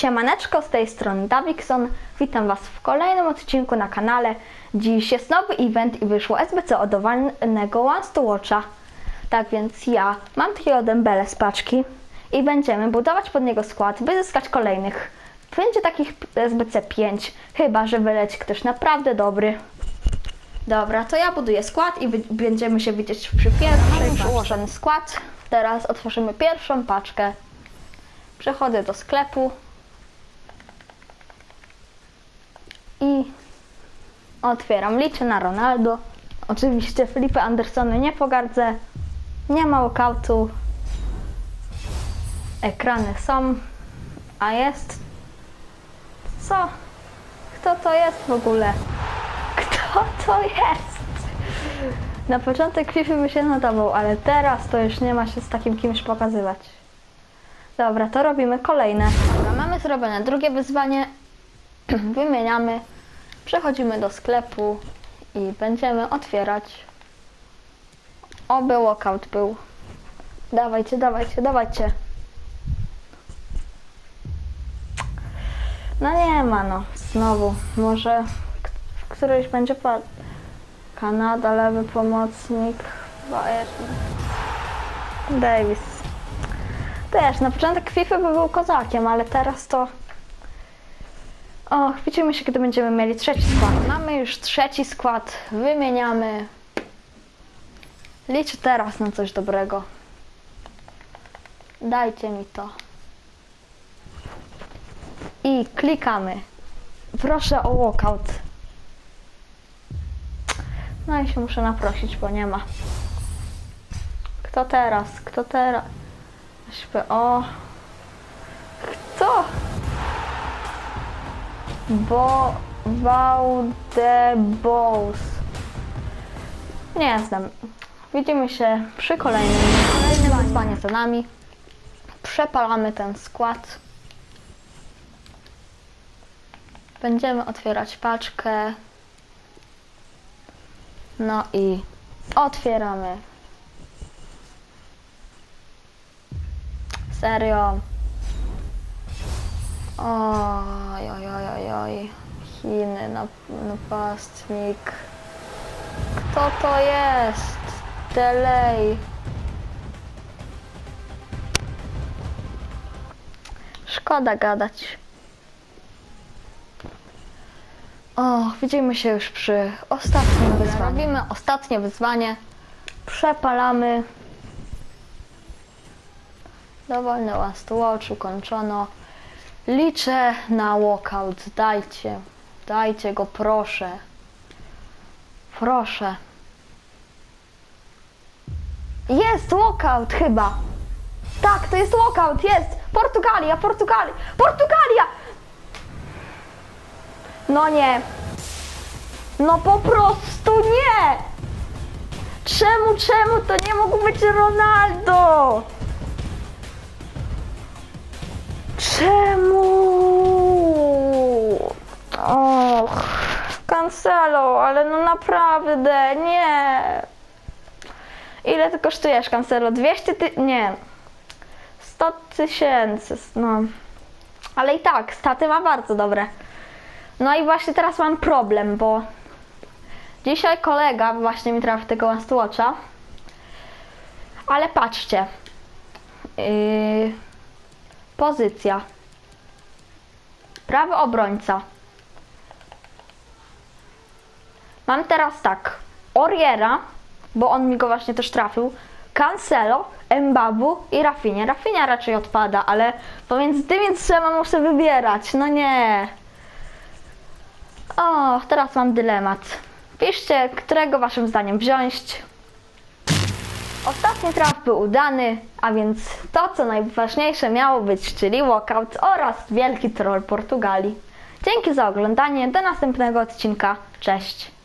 Siemaneczko, z tej strony Davikson. Witam Was w kolejnym odcinku na kanale. Dziś jest nowy event i wyszło SBC od dowolnego One to Watcha. Tak więc ja mam takiego dembele z paczki i będziemy budować pod niego skład, by zyskać kolejnych. Będzie takich SBC 5, chyba że wyleci ktoś naprawdę dobry. Dobra, to ja buduję skład i będziemy się widzieć przy pierwszej ułożony skład. Teraz otworzymy pierwszą paczkę. Przechodzę do sklepu i otwieram. Liczę na Ronaldo. Oczywiście Felipe Andersonu nie pogardzę. Nie ma walkoutu. Ekrany są. A jest. Co? Kto to jest w ogóle? Kto to jest? Na początek FIFA by się nadawał, ale teraz to już nie ma się z takim kimś pokazywać. Dobra, to robimy kolejne. Dobra, mamy zrobione drugie wyzwanie. Wymieniamy. Przechodzimy do sklepu i będziemy otwierać. Oby walkout był. Dawajcie, dawajcie, dawajcie. No nie ma no, znowu. Może w którejś będzie padł. Kanada, lewy pomocnik, Bayern. Davis. Też, na początek FIFA by był kozakiem, ale teraz to... O, widzimy się, kiedy będziemy mieli trzeci skład. Mamy już trzeci skład, wymieniamy. Liczę teraz na coś dobrego. Dajcie mi to. I klikamy. Proszę o walkout. No i się muszę naprosić, bo nie ma. Kto teraz? Kto teraz? Śpię. O. Kto? Bo. Valdebos. Nie znam. Widzimy się przy kolejnym. Kolejne wyzwanie za nami. Przepalamy ten skład. Będziemy otwierać paczkę. No i otwieramy. Serio. Oj, oj, napastnik. Kto to jest? Delay. Szkoda gadać. O, widzimy się już przy ostatnim wyzwaniu. Robimy ostatnie wyzwanie. Przepalamy. Dowolny last watch ukończono. Liczę na walkout. Dajcie. Dajcie go, proszę. Proszę. Jest walkout chyba. Tak, to jest walkout, jest. Portugalia, Portugalia, Portugalia! No nie. No po prostu nie! Czemu, czemu to nie mógł być Ronaldo? Czemu? Cancelo, ale no naprawdę, nie. Ile ty kosztujesz, Cancelo? 200 ty... nie. 100 tysięcy, no. Ale i tak, staty ma bardzo dobre. No i właśnie teraz mam problem, bo dzisiaj kolega właśnie mi trafił tego Last Watcha. Ale patrzcie. Yy, pozycja. Prawy obrońca. Mam teraz tak. Oriera, bo on mi go właśnie też trafił. Cancelo, Mbabu i Rafinha. Rafinha raczej odpada, ale pomiędzy tymi trzema muszę wybierać. No nie. O, teraz mam dylemat. Piszcie, którego waszym zdaniem wziąć. Ostatni traf był udany, a więc to, co najważniejsze miało być, czyli walkout oraz wielki troll Portugalii. Dzięki za oglądanie, do następnego odcinka. Cześć!